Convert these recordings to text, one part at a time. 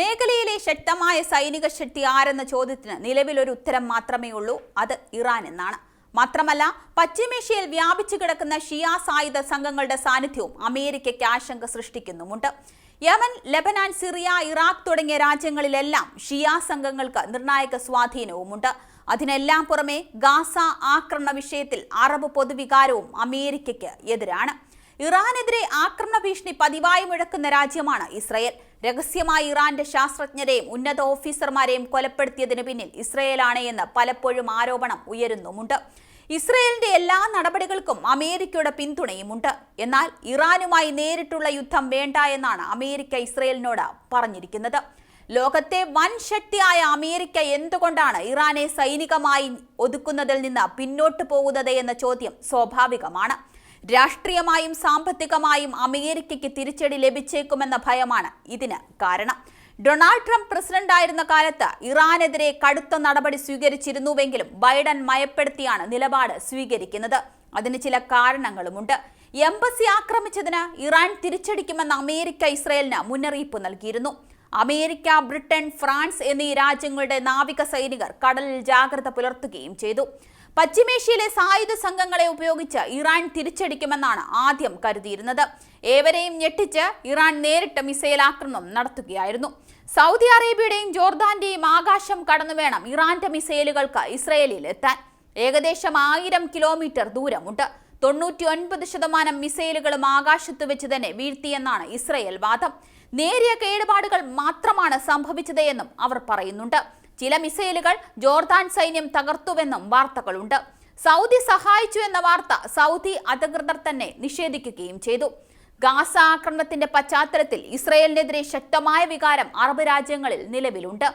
മേഖലയിലെ ശക്തമായ സൈനിക ശക്തി ആരെന്ന ചോദ്യത്തിന് നിലവിലൊരു ഉത്തരം മാത്രമേ ഉള്ളൂ. അത് ഇറാൻ എന്നാണ്. മാത്രമല്ല പശ്ചിമേഷ്യയിൽ വ്യാപിച്ചു കിടക്കുന്ന ഷിയ സായുധ സംഘങ്ങളുടെ സാന്നിധ്യവും അമേരിക്കയ്ക്ക് ആശങ്ക സൃഷ്ടിക്കുന്നുമുണ്ട്. യമൻ ലബനാൻ സിറിയ ഇറാഖ് തുടങ്ങിയ രാജ്യങ്ങളിലെല്ലാം ഷിയ സംഘങ്ങൾക്ക് നിർണായക സ്വാധീനവുമുണ്ട്. അതിനെല്ലാം പുറമെ ഗാസ ആക്രമണ വിഷയത്തിൽ അറബ് പൊതുവികാരവും അമേരിക്കയ്ക്ക് എതിരാണ്. ഇറാനെതിരെ ആക്രമണ ഭീഷണി പതിവായി മുഴക്കുന്ന രാജ്യമാണ് ഇസ്രയേൽ. രഹസ്യമായി ഇറാന്റെ ശാസ്ത്രജ്ഞരെയും ഉന്നത ഓഫീസർമാരെയും കൊലപ്പെടുത്തിയതിനു പിന്നിൽ ഇസ്രയേലാണ് എന്ന് പലപ്പോഴും ആരോപണം ഉയരുന്നുമുണ്ട്. ഇസ്രയേലിന്റെ എല്ലാ നടപടികൾക്കും അമേരിക്കയുടെ പിന്തുണയുമുണ്ട്. എന്നാൽ ഇറാനുമായി നേരിട്ടുള്ള യുദ്ധം വേണ്ട എന്നാണ് അമേരിക്ക ഇസ്രയേലിനോട് പറഞ്ഞിരിക്കുന്നത്. ലോകത്തെ വൻ ശക്തിയായ അമേരിക്ക എന്തുകൊണ്ടാണ് ഇറാനെ സൈനികമായി ഒതുക്കുന്നതിൽ നിന്ന് പിന്നോട്ട് പോകുന്നത് എന്ന ചോദ്യം സ്വാഭാവികമാണ്. രാഷ്ട്രീയമായും സാമ്പത്തികമായും അമേരിക്കയ്ക്ക് തിരിച്ചടി ലഭിച്ചേക്കുമെന്ന ഭയമാണ് ഇതിന് കാരണം. ഡൊണാൾഡ് ട്രംപ് പ്രസിഡന്റായിരുന്ന കാലത്ത് ഇറാനെതിരെ കടുത്ത നടപടി സ്വീകരിച്ചിരുന്നുവെങ്കിലും ബൈഡൻ മയപ്പെടുത്തിയാണ് നിലപാട് സ്വീകരിക്കുന്നത്. അതിന് ചില കാരണങ്ങളുമുണ്ട്. എംബസി ആക്രമിച്ചതിന് ഇറാൻ തിരിച്ചടിക്കുമെന്ന് അമേരിക്ക ഇസ്രയേലിന് മുന്നറിയിപ്പ് നൽകിയിരുന്നു. അമേരിക്ക ബ്രിട്ടൻ ഫ്രാൻസ് എന്നീ രാജ്യങ്ങളുടെ നാവിക സൈനികർ കടലിൽ ജാഗ്രത പുലർത്തുകയും ചെയ്തു. പശ്ചിമേഷ്യയിലെ സായുധ സംഘങ്ങളെ ഉപയോഗിച്ച് ഇറാൻ തിരിച്ചടിക്കുമെന്നാണ് ആദ്യം കരുതിയിരുന്നത്. ഏവരെയും ഞെട്ടിച്ച് ഇറാൻ നേരിട്ട് മിസൈൽ ആക്രമണം നടത്തുകയായിരുന്നു. സൗദി അറേബ്യയുടെയും ജോർദാന്റെയും ആകാശം കടന്നു വേണം ഇറാന്റെ മിസൈലുകൾക്ക് ഇസ്രയേലിൽ എത്താൻ. ഏകദേശം ആയിരം കിലോമീറ്റർ ദൂരമുണ്ട്. തൊണ്ണൂറ്റി ഒൻപത് ശതമാനം മിസൈലുകളും ആകാശത്ത് വെച്ച് തന്നെ വീഴ്ത്തിയെന്നാണ് ഇസ്രയേൽ വാദം. നേരിയ കേടുപാടുകൾ മാത്രമാണ് സംഭവിച്ചത് എന്നും അവർ പറയുന്നുണ്ട്. ചില മിസൈലുകൾ ജോർദാൻ സൈന്യം തകർത്തുവെന്നും വാർത്തകളുണ്ട്. സൗദി സഹായിച്ചു എന്ന വാർത്ത സൗദി അധികൃതർ തന്നെ നിഷേധിക്കുകയും ചെയ്തു. ഗാസ ആക്രമണത്തിന്റെ പശ്ചാത്തലത്തിൽ ഇസ്രയേലിനെതിരെ ശക്തമായ വികാരം അറബ് രാജ്യങ്ങളിൽ നിലവിലുണ്ട്.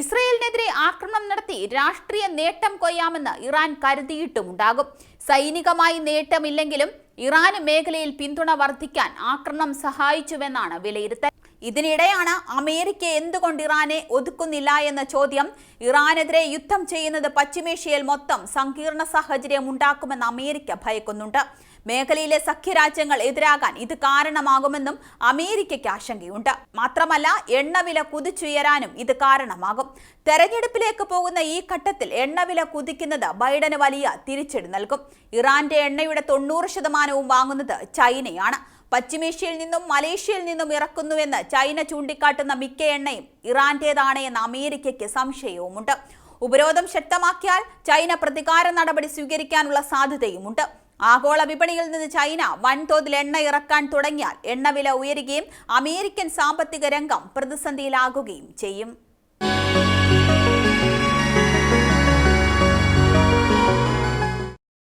ഇസ്രയേലിനെതിരെ ആക്രമണം നടത്തി രാഷ്ട്രീയ നേട്ടം കൊയ്യാമെന്ന് ഇറാൻ കരുതിയിട്ടുമുണ്ടാകും. സൈനികമായി നേട്ടമില്ലെങ്കിലും ഇറാന് മേഖലയിൽ പിന്തുണ വർദ്ധിക്കാൻ ആക്രമണം സഹായിച്ചുവെന്നാണ് വിലയിരുത്തൽ. ഇതിനിടെയാണ് അമേരിക്ക എന്തുകൊണ്ട് ഇറാനെ ഒതുക്കുന്നില്ല എന്ന ചോദ്യം. ഇറാനെതിരെ യുദ്ധം ചെയ്യുന്നത് പശ്ചിമേഷ്യയിൽ മൊത്തം സങ്കീർണ സാഹചര്യം ഉണ്ടാക്കുമെന്ന് അമേരിക്ക ഭയക്കുന്നുണ്ട്. മേഖലയിലെ സഖ്യരാജ്യങ്ങൾ എതിരാകാൻ ഇത് കാരണമാകുമെന്നും അമേരിക്കയ്ക്ക് ആശങ്കയുണ്ട്. മാത്രമല്ല എണ്ണവില കുതിച്ചുയരാനും ഇത് കാരണമാകും. തെരഞ്ഞെടുപ്പിലേക്ക് പോകുന്ന ഈ ഘട്ടത്തിൽ എണ്ണവില കുതിക്കുന്നത് ബൈഡന് വലിയ തിരിച്ചടി നൽകും. ഇറാന്റെ എണ്ണയുടെ തൊണ്ണൂറ് ശതമാനവും വാങ്ങുന്നത് ചൈനയാണ്. പശ്ചിമേഷ്യയിൽ നിന്നും മലേഷ്യയിൽ നിന്നും ഇറക്കുന്നുവെന്ന് ചൈന ചൂണ്ടിക്കാട്ടുന്ന മിക്ക എണ്ണയും ഇറാന്റേതാണ് എന്ന് അമേരിക്കയ്ക്ക് സംശയവുമുണ്ട്. ഉപരോധം ശക്തമാക്കിയാൽ ചൈന പ്രതികാര നടപടി സ്വീകരിക്കാനുള്ള സാധ്യതയുമുണ്ട്. ആഗോള വിപണിയിൽ നിന്ന് ചൈന വൻതോതിൽ എണ്ണ ഇറക്കാൻ തുടങ്ങിയാൽ എണ്ണവില ഉയരുകയും അമേരിക്കൻ സാമ്പത്തിക രംഗം പ്രതിസന്ധിയിലാകുകയും ചെയ്യും.